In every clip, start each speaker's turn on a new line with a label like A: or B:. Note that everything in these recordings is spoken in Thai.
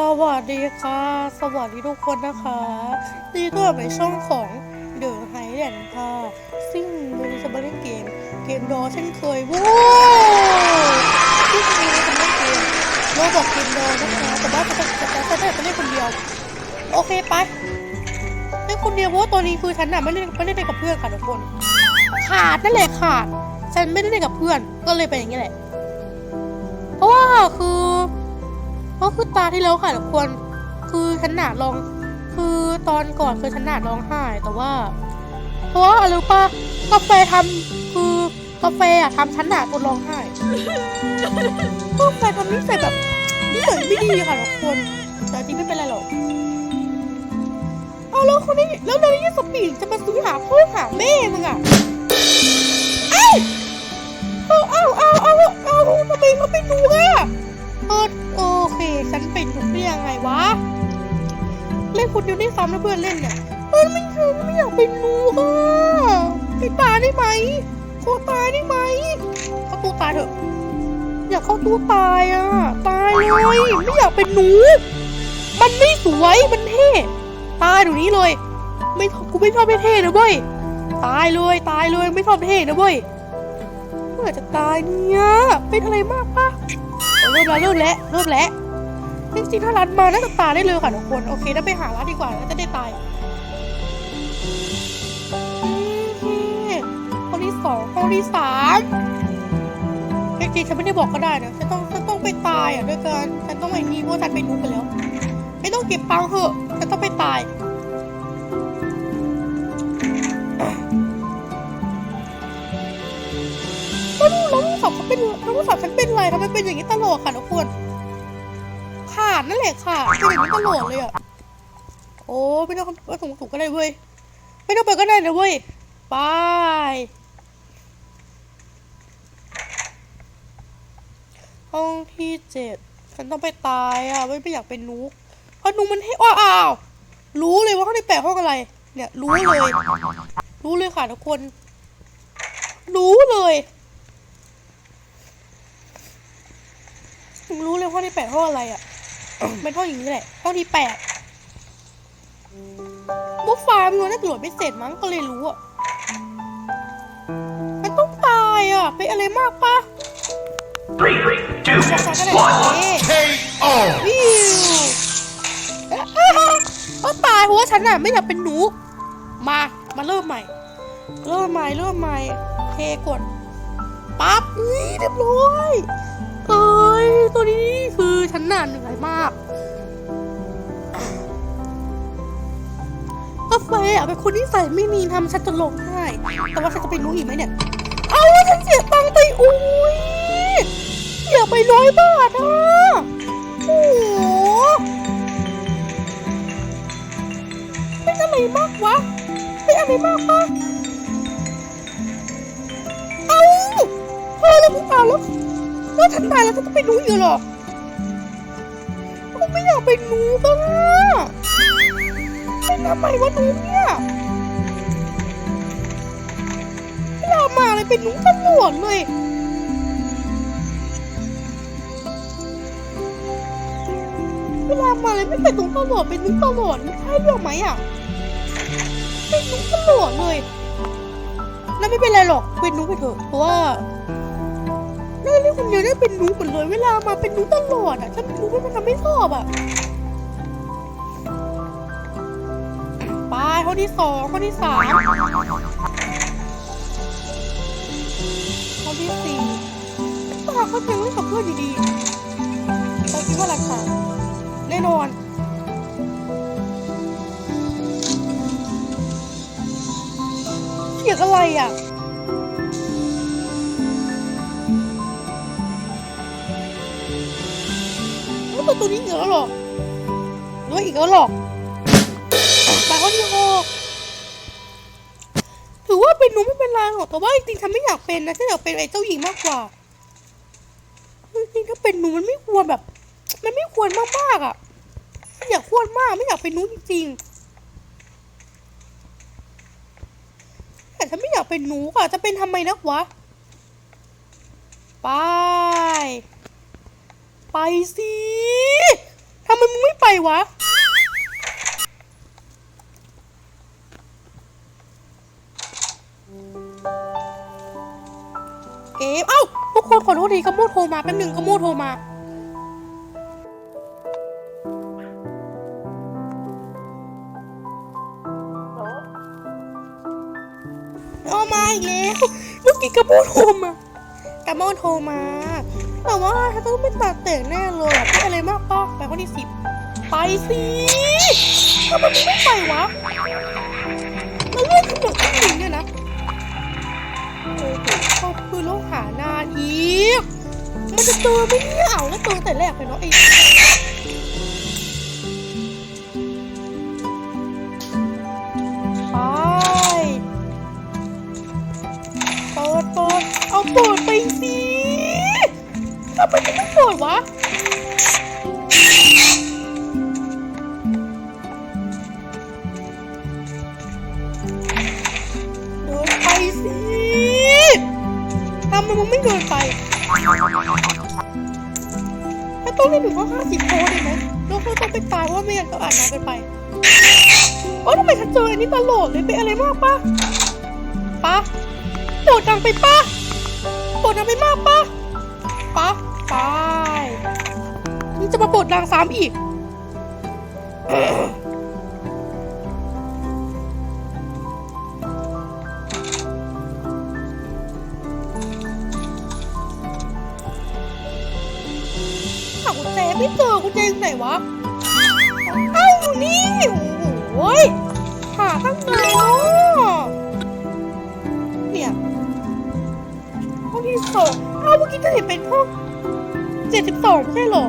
A: สวัสดีค่ะ สวัสดีทุกคนนะคะนี่ก็ในช่องของเดอะไฮแลนด์ค่ะ ซึ่งวันนี้จะมาเล่นเกม เกมดอเช่นเคยว้าวซึ่งวันนี้จะมาเล่นเกมโรบอกเกมดอนะคะแต่ว่าจะจะจะจะเล่นคนเดียว โอเคไปเล่นคนเดียวเพราะตอนนี้คือฉันน่ะไม่ได้ไม่ได้เล่นกับเพื่อนค่ะทุกคน ขาดนั่นแหละขาด ฉันไม่ได้เล่นกับเพื่อน ก็เลยเป็นอย่างนี้แหละ เพราะว่าคือ เพราะคือตาที่แล้วค่ะทุกคนคือฉันหนาลอง คือตอนก่อนคือฉันหนาร้องไห้แต่ว่า เพราะว่าอะไรรู้ปะกาแฟทำคือกาแฟอะทำฉันหนาจนร้องไห้กาแฟทำนิสัยแบบนิสัยไม่ดีค่ะทุกคนแต่จริงไม่เป็นไรหรอกเอาแล้วคนนี้แล้วนายยี่สปีดจะมาซื้อหาพ่อหาแม่มึงอะเอ้ยเอาเอาเอาเอาเอาทำไมเขาไม่ดูอะ เออโอเค ฉันเป็นถูกได้ยังไงวะ เล่นคนเดียวได้ซ้ำแล้วเพื่อนเล่นเนี่ยเพื่อนไม่เคยไม่อยากเป็นนูค่ะไปตายได้ไหมโคตายได้ไหมเข้าตู้ตายเถอะ อยากเข้าตู้ตายอะ ตายเลยไม่อยากเป็นหนู มันไม่สวยมันเท่ตายเดี๋ยวนี้เลย ไม่กูไม่ชอบไม่เท่นะเว้ยตายเลยตายเลยไม่ชอบเท่นะเว้ยเมื่อจะตายเนี่ยเป็นอะไรมากปะ ริ่มแล้วริ่มแล้วริ่มแล้วจริงๆถ้ารัดมาน่าจะตายได้เลยค่ะทุกคน โอเคถ้าไปหารัดดีกว่าน่าจะได้ตายอืมห้องที่สองห้องที่สามจริงๆฉันไม่ได้บอกก็ได้นะฉันต้องฉันต้องไปตายอะด้วยกันฉันต้องไอ้นี่เพราะฉันไปรู้กันแล้ว ไม่ต้องเก็บปังเหอะฉันต้องไปตาย เป็นไรทำไมเป็นอย่างนี้ตลอดค่ะทุกคนขาดนั่นแหละค่ะเป็นอย่างนี้ตลอดเลยอะโอ้ไม่ต้องเอาถุงถุงก็ได้เว้ยไม่ต้องไปก็ได้นะเว้ยไปห้องที่เจ็ดฉันต้องไปตายอะไม่ไม่อยากเป็นนุกเพราะนุกมันให้อ้าวอ้าวรู้เลยว่าห้องที่แปดห้องอะไร เนี่ย รู้เลย รู้เลยค่ะทุกคน รู้เลย รู้เลยห้องที่แปดห้องอะไรอะเป็นห้องอย่างนี้แหละห้องที่แปดบุฟฟาร์มรู้น่าจะโหลดไม่เสร็จมั้งก็เลยรู้อะมันต้องตายอะเป็นอะไรมากปะ
B: Three, two,
A: จะตายก็ได้
B: one.
A: เอ๊ะ
C: KO!
A: วิวก็ตายเพราะว่าฉันน่ะไม่อยากเป็นหนู มา มาเริ่มใหม่ เริ่มใหม่เริ่มใหม่เทกดปั๊บนี่เรียบร้อย เอ้ยตัวนี้คือฉันน่ะเหนื่อยมากกาแฟอะเป็นคนที่ใส่ไม่มีทำฉันจะลงให้แต่ว่าฉันจะไปรู้อีกไหมเนี่ย เอาว่าฉันเสียตังค์ไปอุ้ยเสียไปร้อยบาทอะโอ้โหเป็นอะไรมากวะเป็นอะไรมากปะเอาพอแล้วมึงตาแล้ว แล้วฉันตายแล้วฉันจะไปรู้อยู่หรอกไม่อยากเป็นหนูบ้างอะเป็นทำไมวะหนูเนี่ยไม่อยามาเลยเป็นหนูตำรวจเลยเวลามาเลยไม่เป็นนุ้งตลอดเป็นนุ้งตลอดไม่ใช่เรื่องไหมอะเป็นนุ้งตลอดเลยแล้วไม่เป็นไรหรอกเป็นนุ้งไปเถอะเพราะว่า น่าเรียกคนเดียได้เป็นนุ้หมดเลย เวลามาเป็นนุ้ตลอดอะฉันรู้ว่ามันทำไม่ชอบอะไปข้อที่สองข้อที่สามข้อที่สี่ตาเขายังเล่นกับเพื่อนอยู่ดีเราคิดว่าหลักฐาแน่นอนเสียงอะไรอะ ก็ตัวนี้อีกแล้วเหรอหรือว่าอีกแล้วหรอไปข้อที่หกถือว่าเป็นหนูไม่เป็นไรหรอกแต่ว่าจริงๆฉันไม่อยากเป็นนะฉันอยากเป็นไอ้เจ้าหญิงมากกว่าจริงๆถ้าเป็นหนูมันไม่ควรแบบ มันไม่ควรมากๆอะไม่อยากควรมากไม่อยากเป็นหนูจริงๆแต่ฉันไม่อยากเป็นหนูอะจะเป็นทำไมนักวะไป ไปสิทำไมมึงไม่ไปวะ เอ๊ะเอ้าทุกคนขอโทษทีกระโมโทรมาแป๊บหนึ่งกระโมโทรมาเอามาอีกแล้วเมื่อกี้กระโมโทรมากระโมโทรมา แต่ว่าถ้าต้องไม่ตัดแต่งแน่เลยอะเป็นอะไรมากป้าไปข้อที่สิบไปสิทำไมมันไม่ไปวะมันเรื่องทั้งหมดทั้งหนึ่งเนี่ยนะโอ้โหเขาคือโลกหานานอีกมันจะเจอไม่เนี่ยเอาแล้วเจอแต่แรกเลยเนาะไอ้ ถ้าต้องให้หนูว่าห้าสิบโพสได้ไหมล้วเขาต้องไปตายเพราะว่าไม่งั้นก็อ่านนาเกินไปโอ้ทำไมฉันเจออันนี้ตลอดเลยเป็นอะไรมากปะปะโดดดังไปปะโดดดังไปมากปะปะไปนี่จะมาโดดดังซ้ำอีก ไม่เจอกุญแจอยู่ไหนวะ เอ้าอยู่นี่โอ้โหยหาตั้งนานเนาะเนี่ยห้องที่สองเอ้าเมื่อกี้จะเห็นเป็นห้องเจ็ดสิบสองไม่ใช่หรอ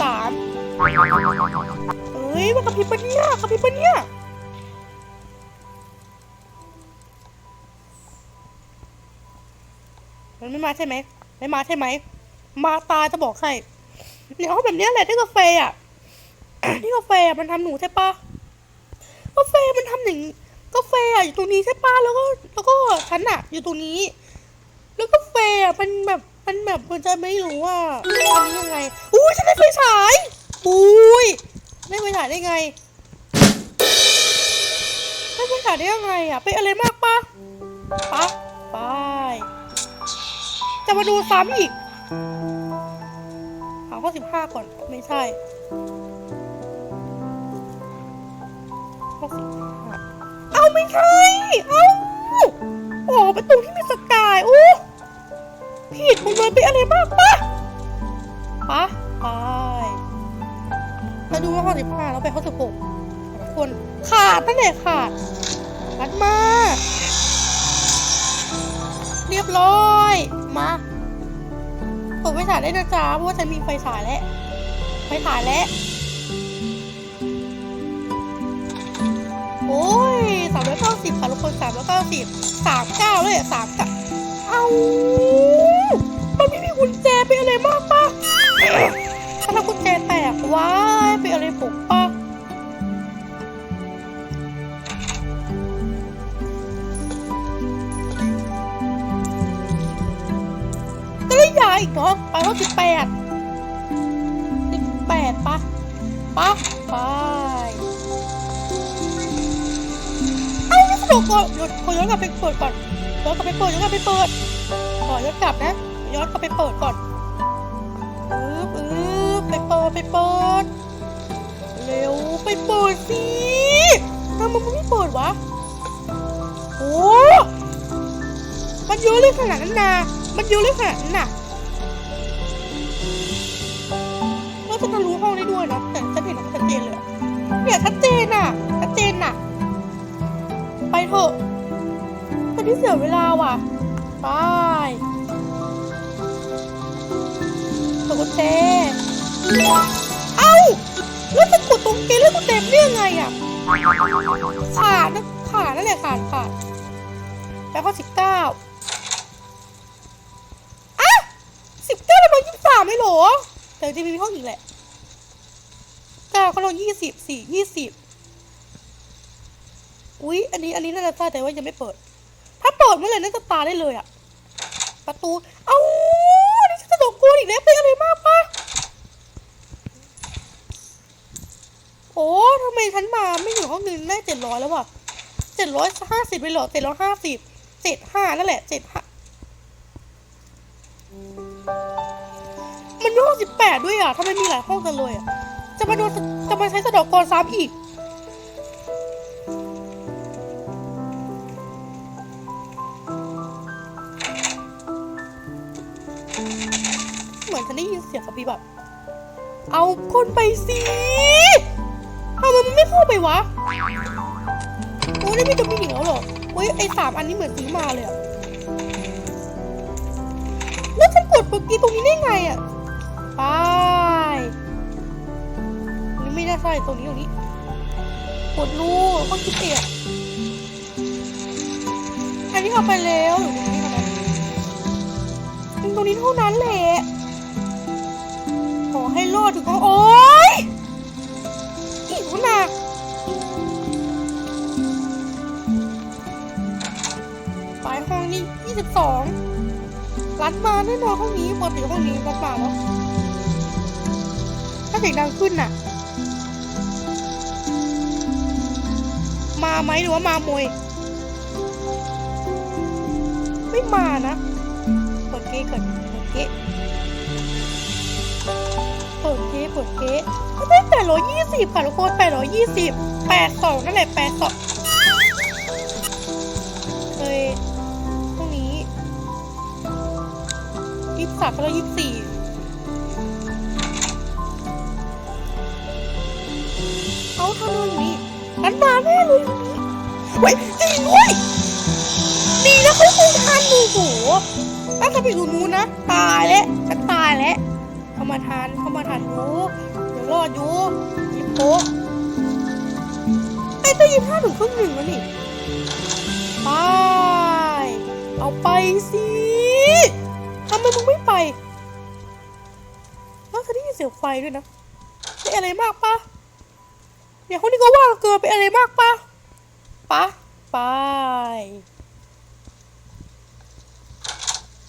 A: สามเอ้ยมันกระพริบปะเนี่ยกระพริบปะเนี่ย ไม่มาใช่ไหมไม่มาใช่ไหม มาตายจะบอกใครเนี่ยเอาแบบนี้แหละที่กาแฟอะที่กาแฟมันทำหนูใช่ปะกาแฟมันทำอย่างกาแฟอะอยู่ตรงนี้ใช่ปะแล้วก็แล้วก็ฉันอะ อยู่ตรงนี้ แล้วกาแฟอะมันแบบมันแบบมันจะไม่รู้ว่าอันนี้ยังไงอุ้ยฉันได้ไฟฉายอุ้ยได้ไฟฉายได้ไงได้ไฟฉายได้ยังไงอะเป็นอะไรมากปะปะไป จะมาดูซ้ำอีกหาข้อสิบห้าก่อน ไม่ใช่ข้อสิบห้าเอาไม่ใช่ เอาโอ้ประตูที่มีสกายโอ้ผิดหมดเลยเป็นอะไรมากปะปะไปมาดูว่าข้อสิบห้าแล้วไปข้อสิบหกทุกคนขาดนั่นแหละขาดรัดมา เรียบร้อย มาเปิดไฟฉายได้นะจ๊ะเพราะว่าฉันมีไฟฉายแล้ว ไฟฉายแล้ว โอ้ยสามร้อยเก้าสิบค่ะทุกคนสามร้อยเก้าสิบสามเก้าเลยอะสามเก้าเอามันไม่มีกุญแจเป็นอะไรมากปะถ้าเรากุญแจแตกว้ายเป็นอะไรปกป้า อีกเนาะไปว่าสิบแปดสิบแปดปะปะไปเอ้านี่กระโดก่อนเดี๋ยขอย้อนกลับไปเปิดก่อนย้อนกลับไปเปิดย้อนกลับไปเปิดขอย้อนกลับนะย้อนกลับไปเปิดก่อนปึ๊บปึ๊บไปเปิดไปเปิดเร็วไปเปิดสิทำไมมันไม่เปิดวะโอ้มันเยอะเลยขนาดนั้นนะมันเยอะเลยขนาดนั้นน่ะ เราจะทะลุห้องได้ด้วยนะแต่ฉันเห็นมันชัดเจนเลยเนี่ยชัดเจนอะชัดเจนอะ ไปเถอะตอนนี้เสียเวลาว่ะไปตกกุญแจเอ้าแล้วจะกดตรงเกล้วกุญแจได้ยังไงอะขาดนะขาดนั่นแหละขาดขาดแล้วก็สิบเก้าอะสิบเก้าแล้วมันยี่สิบสามไม่หรอแต่จะมีห้องอีกแหละ เก้าก็ลงยี่สิบสี่ยี่สิบอุ๊ย อันนี้ อันนี้น่าจะใช่แต่ว่ายังไม่เปิด ถ้าเปิดเมื่อไหร่น่าจะตาได้เลยอะประตู เอ้าอันนี้จะตกกูอีกแล้วเป็นอะไรมากปะโอ้ทำไมฉันมาไม่อยู่ห้องเงินได้เจ็ดร้อยแล้ววะเจ็ดร้อยห้าสิบไปหรอเจ็ดร้อยห้าสิบเจ็ดห้านั่นแหละเจ็ดห้ามันห้องสิบแปดด้วยอะทำไมมีหลายห้องกันเลยอะ จะมาโดนจะมาใช้สะดอกกรซ้ำอีก เหมือนฉันได้ยินเสียงกับพี่แบบเอาคนไปสิทำไมมันไม่เข้าไปวะ โอ้นี่มีจะมีหนิงแล้วเหรอโอ้ยไอสามอันนี้เหมือนซื้อมาเลยอะแล้วฉันกดเมื่อกี้ตรงนี้ได้ไงอะปนี่ไม่ได้ ใช่ตรงนี้ตรงนี้กดรูก็คิดเองอันนี้เอาไปแล้วหรือตรงนี้เท่านั้นตรงนี้เท่านั้นแหละ ขอให้รอดถึงก็โอ๊ยอีกขนาดไปห้องนี้ยี่สิบสองรัดมาแน่นอนห้องนี้ปกติห้องนี้รัดมาแล้วถ้าเสียงดังขึ้นน่ะ มาไหมหรือว่ามามวย ไม่มานะเปิดเก๊ก่อนเปิดเก๊เปิดเก๊เปิดเก๊ได้แปดร้อยยี่สิบค่ะทุกคนแปดร้อยยี่สิบแปดสองนั่นแหละแปดสองเคยพรุ่งนี้ยี่สิบสามแล้วยี่สิบสี่เขาทำอย่านี้ นันมาแน่เลยเว้ยจริงเว้ยดีนะเขาคงทันโอ้โหถ้าจะไปอยู่นู้นนะ ตายแล้วฉันตายแล้วเข้ามาทานเข้ามาทานอยู่เดี๋ยวรอดอยู่ยิบโป๊ะไอ้จะยิบห้าถึงครึ่งหนึ่งแล้วนี่ไปเอาไปสิทำไมมึงไม่ไปแล้วเธอได้ยินเสียงไฟด้วยนะเป็นอะไรมากปะ เดี๋ยคนนี้ก็ว่างเกินไปอะไรมากปะปะไป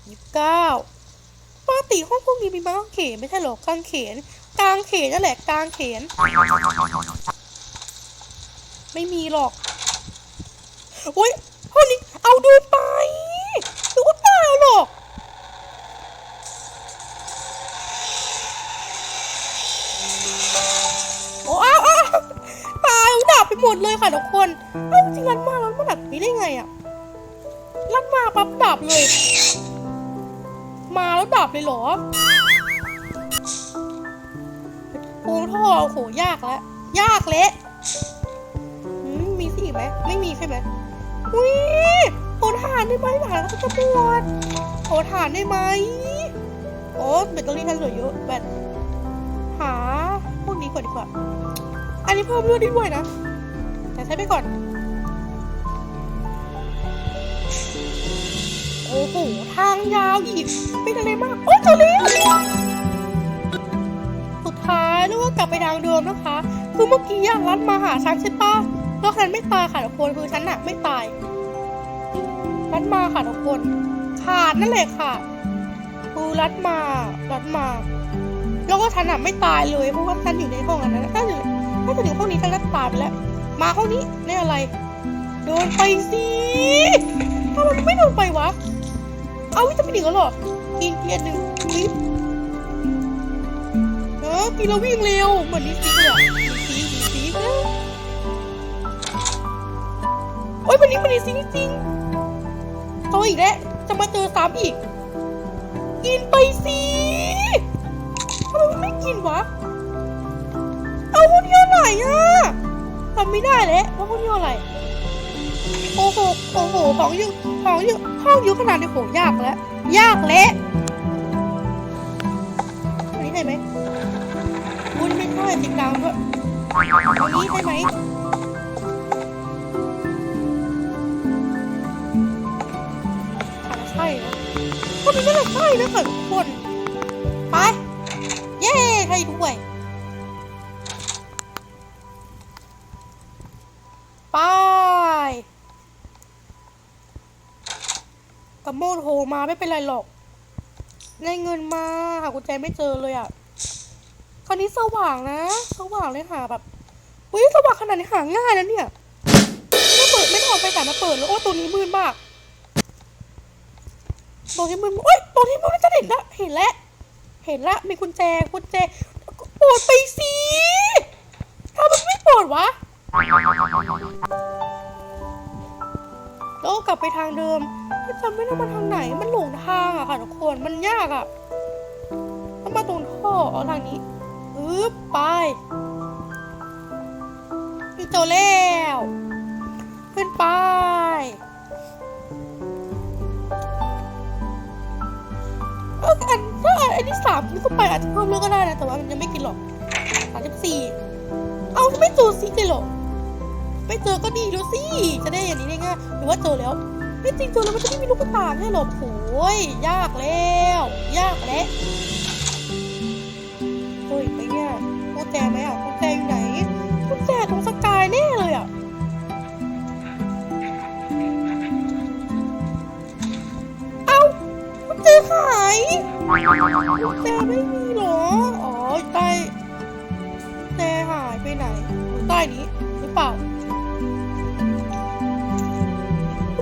A: ยี่สิบเก้าปกติห้องพวกนี้มีไม้กางเขนไม่ใช่หรอกางเขนกางเขนนั่นแหละกางเขน ไม่มีหรอกโอ้ยห้องนี้เอาดูไปดูก็ตายแล้วหรอก ไปหมดเลยค่ะทุกคนเอ้าจริงรันมาแล้วมันดับนี้ได้ไงอะรันมาปั๊บดับเลย มาแล้วดับเลยเหรอโอ้ท่อโอ้โหยากแล้ว ยากเละมีสิไหมไม่มีใช่ไหมอุ้ยโอถ่านได้ไหมถ่านก็จะปวดโอถ่านได้ไหมโอ้แบตเตอรี่ทันเหลือเยอะแบตหาพวกนี้ก่อนดีกว่า อันนี้เพิ่มเลือดได้ด้วยนะ ใช้ไปก่อน โอ้โห ทางยาวอีก เป็นอะไรมาก โอ้เจอแล้วสุดท้ายแล้วก็กลับไปทางเดิมนะคะ คือเมื่อกี้อะรัดมาหาฉันใช่ปะแล้วฉันไม่ตายค่ะทุกคนคือฉันอะไม่ตายรัดมาค่ะทุกคน ขาดนั่นแหละค่ะคือรัดมารัดมาแล้วก็ฉันอะไม่ตายเลยเพราะว่าฉันอยู่ในห้องอันนั้นถ้าอยู่ถ้าจะถึงห้องนี้ฉันก็ตายไปแล้ว มาห้องนี้ได้อะไรเดินไปสิทำไมมันไม่เดินไปวะ เอาวิตามินอีกแล้วหรอกินเกียร์หนึ่งลิฟเออกินแล้ววิ่งเร็วเหมือนนิสิเลยอะนิสิกนิสิกนะโอ๊ยวันนี้มันนิสิกจริงๆเอาอีกแล้วจะมาเจอซ้ำอีก กินไปสิทำไมมันไม่กินวะ เอาพวกนี้อะไรอะ ทำไม่ได้แล้วว่าพวกนี้อะไร โอ้โห โอ้โห ของเยอะของเยอะข้าวเยอะขนาดนี้โหยากแล้ว ยากแล้วอันนี้ใช่ไหมอุ้ยไม่ใช่สีกลางด้วยอันนี้ใช่ไหมอาจจะใช่นะคนนี้น่าจะใช่นะค่ะทุกคน ไป เย้ใช่ด้วย กับโมโทรมาไม่เป็นไรหรอกได้เงินมาหากุญแจไม่เจอเลยอะคราวนี้สว่างนะสว่างเลยหาแบบอุ้ยสว่างขนาดนี้หาง่ายนะเนี่ยไม่เปิดไม่ต้ออาไฟฉายมาเปิดแล้วโอ้ตัวนี้มืดมากตัวที่มืดโอ้ยตัวที่มืดจะเห็นละเห็นแล้วเห็นละมีกุญแจกุญแจปิดไปสิทำไมไม่ปิดวะ แล้วก็กลับไปทางเดิมแต่จำไม่ได้มาทางไหน มันหลงทางอะค่ะทุกคน มันยากอะต้องมาตรงท่อเอาทางนี้อึ๊บไปพี่โจแล้ว ขึ้นไปเอออันถ้าอันที่สามนี่ก็ไปอาจจะเพิ่มเรื่องก็ได้นะ แต่ว่ามันยังไม่กินหรอกสามสิบสี่ เอาไม่จอซิกเลยเหรอ ไม่เจอก็ดีแล้วสิ จะได้อย่างนี้ได้ง่ายหรือว่าเจอแล้ว ไม่จริงเจอแล้วมันจะไม่มีลูกตาใช่หรอโอ้ยยากแล้ว ยากแล้วเฮ้ยไปเนี่ยกุญแจไหมอะกุญแจอยู่ไหนกุญแจตรงสกายแน่เลยอะเอากุญแจหายกุญแจไม่มีหรออ๋อใต้กุญแจหายไปไหนใต้นี้หรือเปล่า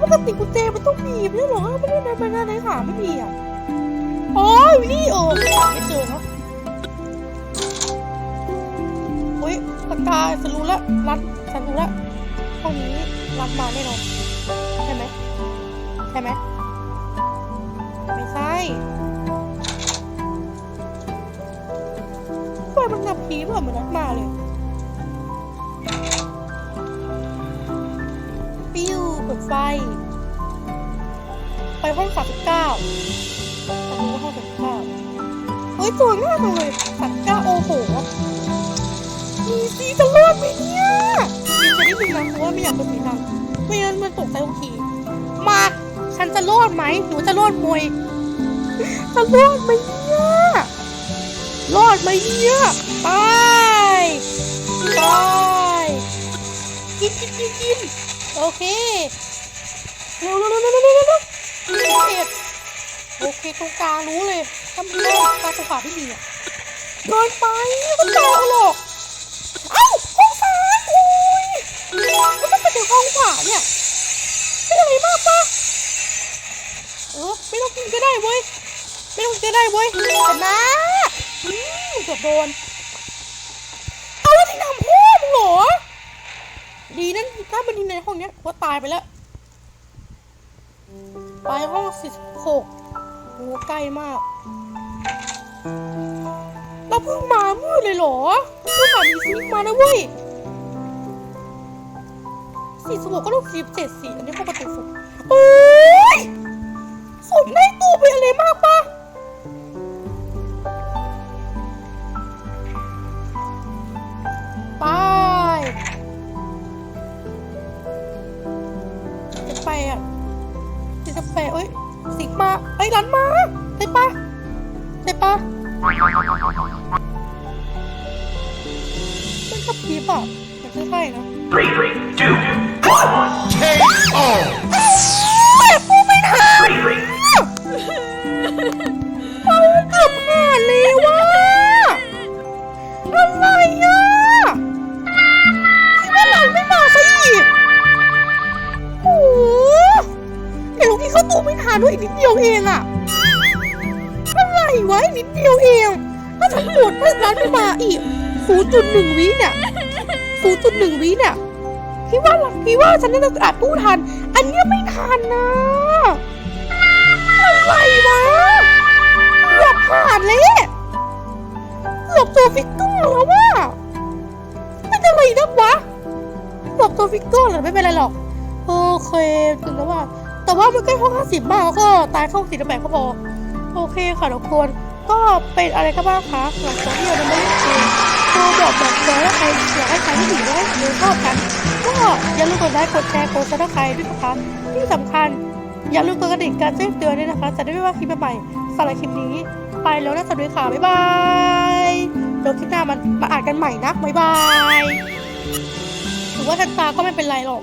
A: ปกติกุญแจมันต้องมีไม่ใช่เหรอไม่ได้ในใบหน้าในขาไม่มีอะอ๋ออยู่นี่เออไม่เจอเนาะอุ้ยปากกาฉันรู้ละรัดฉันรู้ละห้องนี้รัดมาแน่นอนใช่ไหมใช่ไหมไม่ใช่ไฟมันงับผีเปล่ามันรัดมาเลย ไฟ ไปห้องสามสิบเก้าไปดูว่าห้องสามสิบเก้าเฮ้ยสวยมากเลยสามสิบเก้าโอ้โห มีซีจะรอดไหมเนี่ยมีจะนิดนึงนะเพราะว่าไม่อยากโดนผีทางไม่งั้นมันตกใจทุกทีมาฉันจะรอดไหมหนูจะรอดมวยจะรอดไหมเนี่ยรอดไหมเนี่ยไปไปกินกินกินกิน โอเคเร็วเร็วเร็วเร็วเร็วเร็วเร็วเอ็ดโอเคตรงกลางรู้เลยถ้ามีเล่นตาตรงขวาไม่มีอะเกินไปก็เจอหรอกเอ้าห้องซ้ายโอ้ยก็ต้องไปถึงห้องขวาเนี่ยไม่อะไรมากปะเออไม่ต้องกินก็ได้เว้ยไม่ต้องกินก็ได้เว้ยชนะอืมเกือบโดนเอาแล้วที่นำพ่อมึงเหรอ ดีนั่นถ้ามันดีในห้องเนี้ยว่าตายไปแล้ว ไปห้องสิบหกโอ้ใกล้มาก เราเพิ่งมามืดเลยเหรอเพิ่งมามีซิกมานะเว้ยสี่สิบหกก็ต้องสี่สิบเจ็ดสี่อันนี้ห้องประตูสุดโอ้ยสุดได้ตัวไปอะไรมากปะ มาเอ้ยร้านมาได้ปะได้ปะมันขับพีบอะมันจะใช่นะ ฉันน่าจะอัดตู้ทัน อันเนี้ยไม่ทันนะอะไรวะเกือบผ่านเลยเกือบตัวฟิกเกอร์แล้วว่ะเป็นอะไรนักวะเกือบตัวฟิกเกอร์เหรอไม่เป็นไรหรอก โอเคถึงแล้วว่า แต่ว่ามันใกล้ห้องห้าสิบมากแล้วก็ตายเข้าสี่แปดก็พอโอเคค่ะทุกคนก็เป็นอะไรกันบ้างคะหลังจากที่เราได้มาเล่นเกม ครูบอกบอกเลยว่าใครอยากให้ใครที่ดีด้วยหรือชอบกัน ก็อย่าลืมกดไลค์กดแชร์กดซับสไครต์ด้วยนะคะที่สำคัญ อย่าลืมกดกระดิ่งการแจ้งเตือนด้วยนะคะ จะได้ไม่ว่าคลิปใหม่ๆสำหรับคลิปนี้ ไปแล้วนะสวัสดีค่ะบ๊ายบายเดี๋ยวคลิปหน้ามันมาอ่านกันใหม่นะบ๊ายบายถือว่าทันตาก็ไม่เป็นไรหรอก